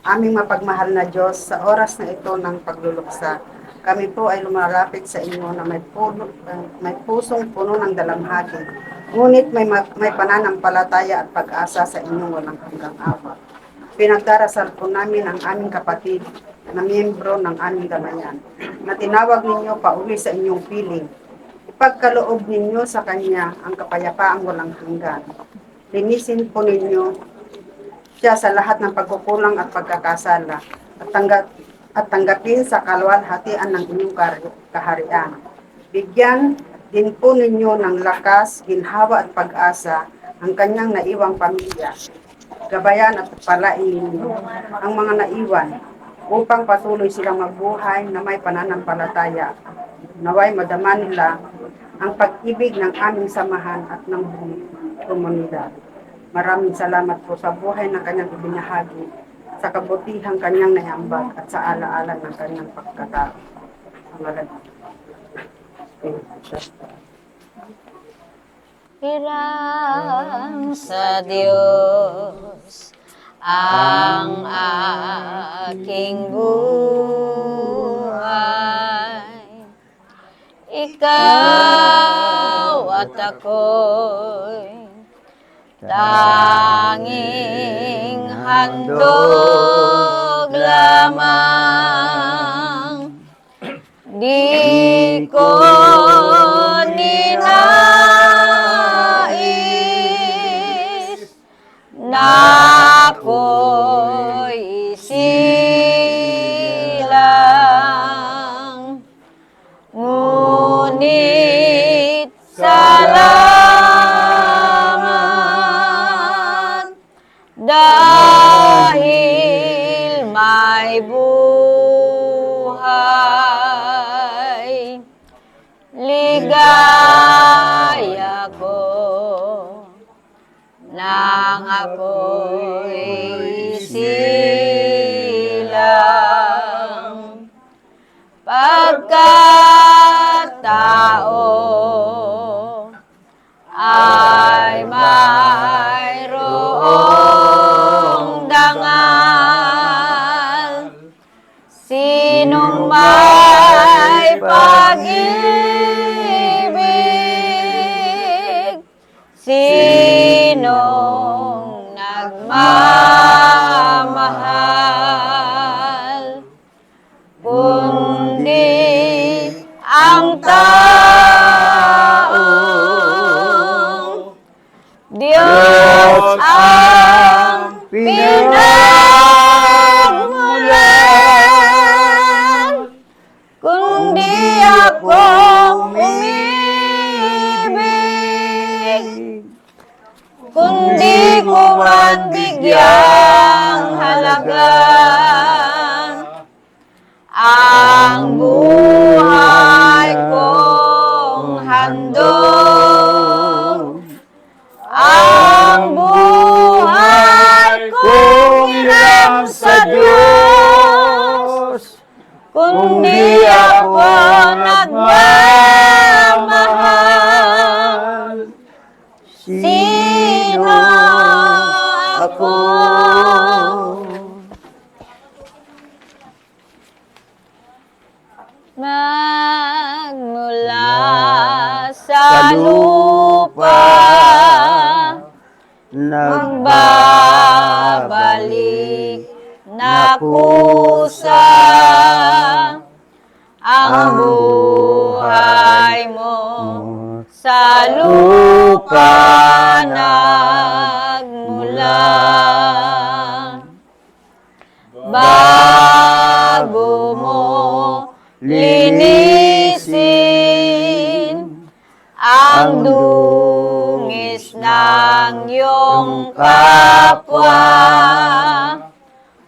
Aming mapagmahal na Diyos, sa oras na ito ng pagluluksa, kami po ay lumalapit sa inyo na may, puno, uh, may pusong puno ng dalamhati. Ngunit may, ma- may pananampalataya at pag-asa sa inyong walang hanggang awa. Pinagdarasal po namin ang aming kapatid na miyembro ng aming gamayan na tinawag ninyo pa uli sa inyong piling. Ipagkaloob ninyo sa Kanya ang kapayapaang walang hanggan. Linisin po ninyo siya sa lahat ng pagkukulang at pagkakasala at, tanggap, at tanggapin sa kalwalhatian ng inyong kaharian. Bigyan din po ninyo ng lakas, ginhawa at pag-asa ang kanyang naiwang pamilya. Gabayan at palain ninyo ang mga naiwan upang patuloy silang mabuhay na may pananampalataya. Naway madama nila ang pag-ibig ng aming samahan at ng komunidad. Maraming salamat po sa buhay na kanyang ibinahagi, sa kabutihang kanyang naiambag at sa alaala ng kanyang pagkatao. Pangalan. Hirang sa Diyos ang aking buhay. Ikaw at ako'y tanging handog lamang. Di ko ninais na ako'y silang. Ngunit salamat dahil may buhay. Ligaya ko nang ako'y silang pagkatao lupa, magbabalik na kusa ang buhay mo sa lupa nagmula. Bago mo linisin ang dungis ng iyong kapwa.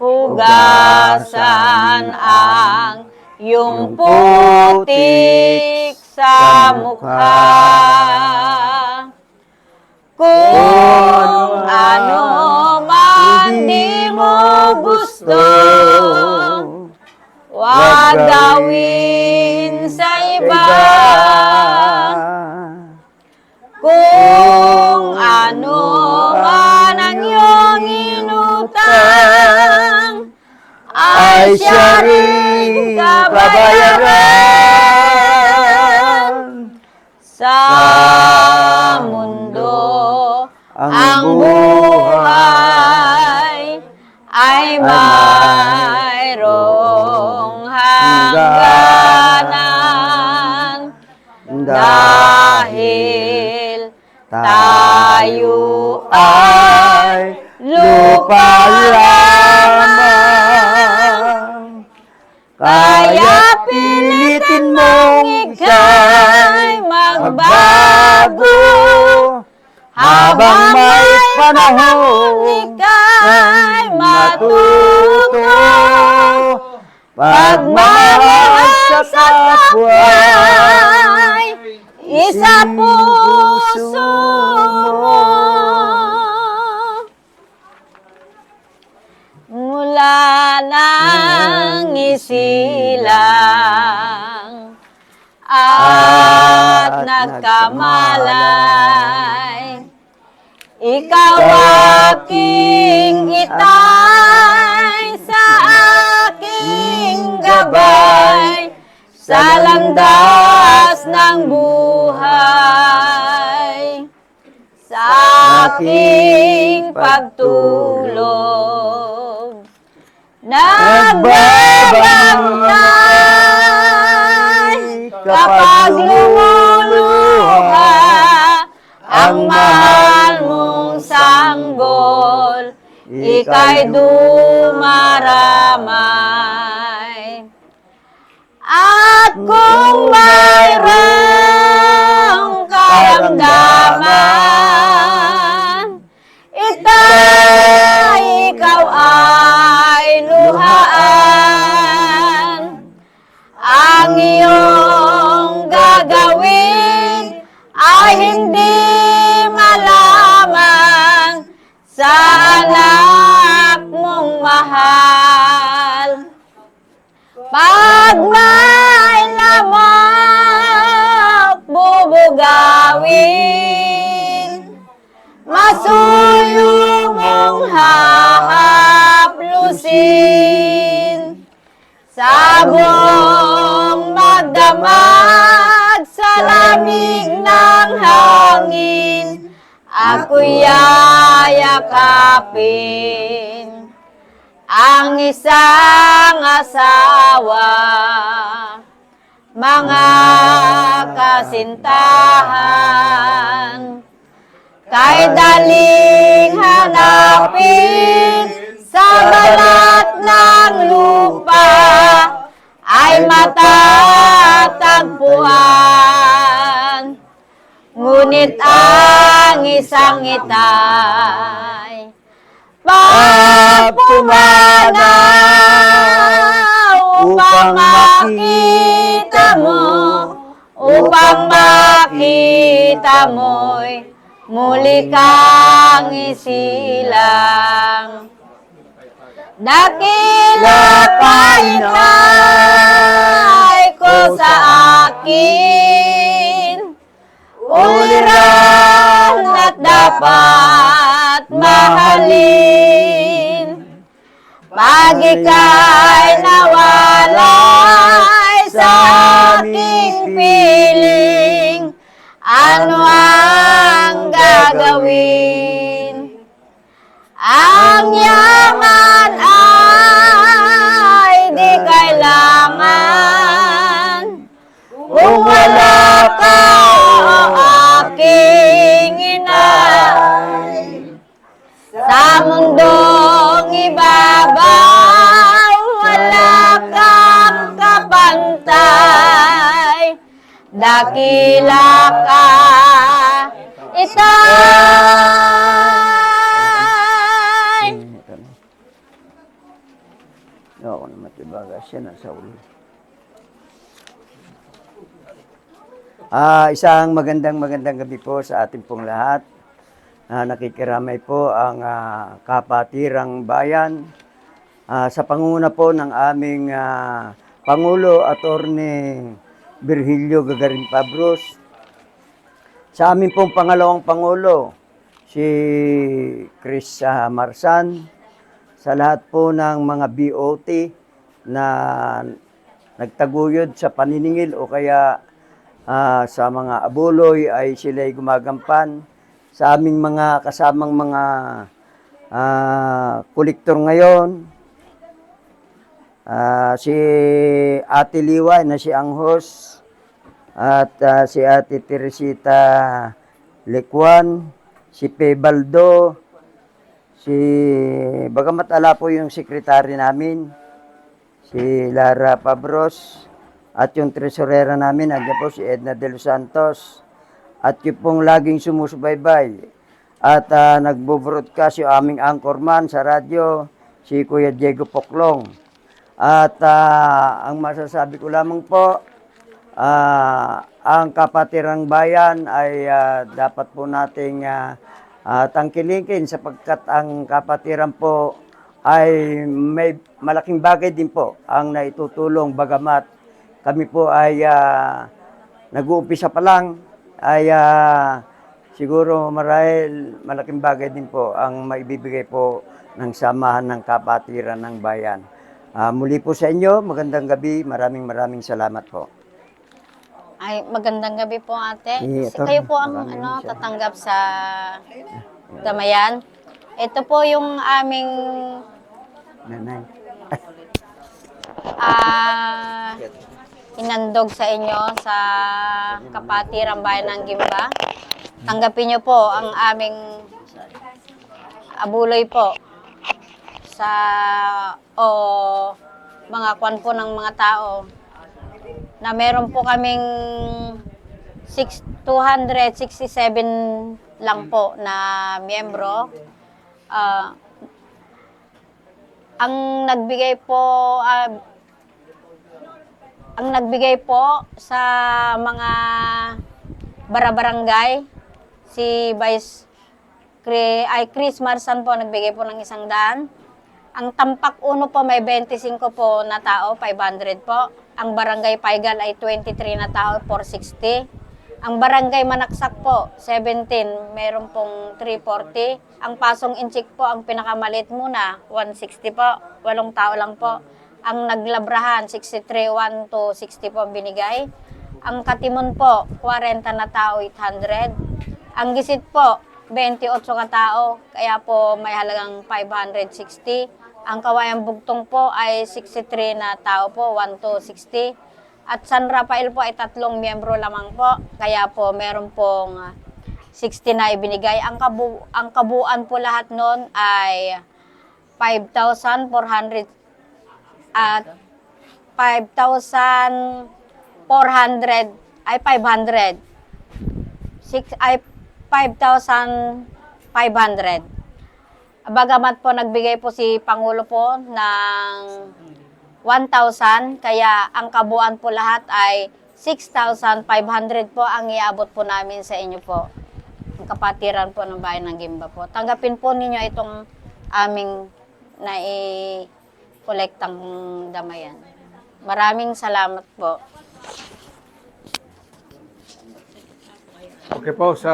Hugasan ang iyong putik sa mukha. Kung ano man di mo gusto, wag gawin ay siya rin kabayaran. Sa mundo, Ang buhay ay mayroong hangganan dahil tayo ay lupa lamang. Kaya pilitin mong ika'y magbago. habang may panahon ika'y matuto. Pagmamahal sa kapwa isa puso nang isilang at nagkamalay. ikaw aking itay sa aking gabay sa landas ng buhay. Sa aking pagtulog nagbabantay kapag lumuluha ang mahal mong sanggol, ika'y dumaramay. At kung mayroong karamdaman, itay ay luhaan. Ang iyong gagawin ay hindi malamang sa anak mong mahal. Pag may lamok bubugawin, masuyo mong hahaplusin. Sabong magdamag sa lamig ng hangin, ako'y yayakapin ang isang asawa. Mga kasintahan, kay daling hanapin Ngunit ang isang itay pag pumanaw upang makita mo, upang makita mo'y muli kang isilang. Itay ko sa akin, uliran at dapat mahalin. Pag ika'y nawalay sa aking piling, ano ang gagawin? Ang yaman ay di kailangan kung wala ka aking inay. Sa mundong ibabaw, wala kang kapantay. Dakila ka, itay. Oo naman, tibaga siya nasa ulo. Ah, isang magandang magandang gabi po sa ating pong lahat. Ah, nakikiramay po ang ah, kapatirang bayan Ah, sa panguna po ng aming ah, Pangulo Attorney Virgilio Gagarin Pabros. Sa amin pong pangalawang Pangulo, si Chris ah, Marsan, sa lahat po ng mga BOT na nagtaguyod sa paniningil o kaya ah, sa mga abuloy ay sila'y gumagampan. Sa aming mga kasamang mga ah, kolektor ngayon, ah, si Ate Liwa na si Anghos at ah, si Ate Teresita Lekwan, si Pebaldo, si bagamat ala po yung sekretary namin, si Lara Pabros, at yung tresurera namin, nandiyan po si Edna De Los Santos, at yung pong laging sumusubaybay. At uh, nagbo-broadcast yung aming anchorman sa radyo, si Kuya Diego Poklong. At ah, ang masasabi ko lamang po, ah, ang kapatirang bayan ay ah, dapat po nating ah, ah, tangkilikin sapagkat ang kapatiran po ay may malaking bagay din po ang naitutulong bagamat kami po ay ah, nag-uumpisa pa lang ay ah, siguro marahil malaking bagay din po ang maibibigay po ng samahan ng kapatiran ng bayan. Ah, muli po sa inyo, magandang gabi, maraming maraming salamat po. Ay, magandang gabi po ate. Si- ito, Kayo po ang ano, siya. tatanggap sa Damayan. Ito po yung aming Nanay. ah inandog sa inyo sa Kapatirang Bayan ng Gimba. Tanggapin niyo po ang aming abuloy po sa o mga kwan po ng mga tao na meron po kaming six- 267 lang po na miyembro. Ah, ang nagbigay po ah, ang nagbigay po sa mga barabarangay si Vice ay Chris Marsan po nagbigay po ng isang daan. Ang tampak uno po may 25 po na tao, 500 po. Ang barangay Paigal ay 23 na tao, 460. Ang barangay Manaksak po, 17, meron pong 340. Ang Pasong Inchik po, ang pinakamalit muna, 160 po. Walong tao lang po. Ang Naglabrahan, 63, 1 to 60 po ang binigay. Ang Katimon po, 40 na tao, 800. Ang Gisit po, 28 ka tao, kaya po may halagang 560. Ang Kawayang Bugtong po ay 63 na tao po, 1 to 60. At San Rafael po ay tatlong miyembro lamang po, kaya po meron pong ah, 60 na ibinigay. Ang, kabu ang kabuuan po lahat noon ay 5,400 at 5,400 ay 500. Six, ay 5,500. Bagamat po nagbigay po si Pangulo po ng 1,000, kaya ang kabuuan po lahat ay 6,500 po ang iabot po namin sa inyo po. Ang kapatiran po ng bayan ng Gimba po. Tanggapin po ninyo itong aming nai-kolektang damayan. Maraming salamat po. Okay po, sa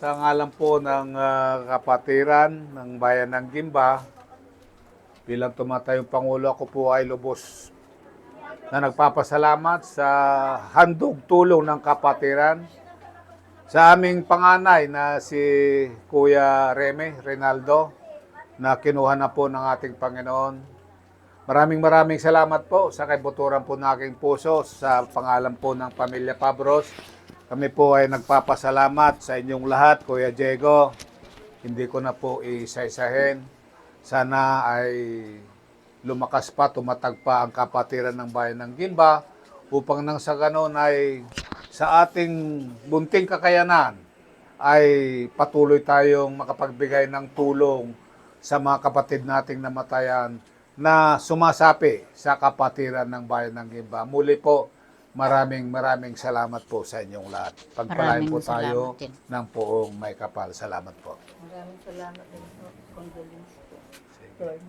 sa ngalan po ng ah, kapatiran ng bayan ng Gimba, bilang tumatayong Pangulo, ako po ay lubos na nagpapasalamat sa handog tulong ng kapatiran sa aming panganay na si Kuya Reme Renaldo na kinuha na po ng ating Panginoon. Maraming maraming salamat po sa kaibuturan po ng aking puso sa pangalan po ng Pamilya Pabros. Kami po ay nagpapasalamat sa inyong lahat, Kuya Diego. Hindi ko na po isa-isahin. Sana ay lumakas pa, tumatag pa ang kapatiran ng bayan ng Gimba upang nang sa ganon ay sa ating bunting kakayanan ay patuloy tayong makapagbigay ng tulong sa mga kapatid nating namatayan na sumasapi sa kapatiran ng bayan ng Gimba. Muli po, maraming maraming salamat po sa inyong lahat. Pagpalain Maraming po tayo salamat din. ng poong may kapal. Salamat po. Maraming salamat din po. Condolence po. Lord.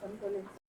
Condolence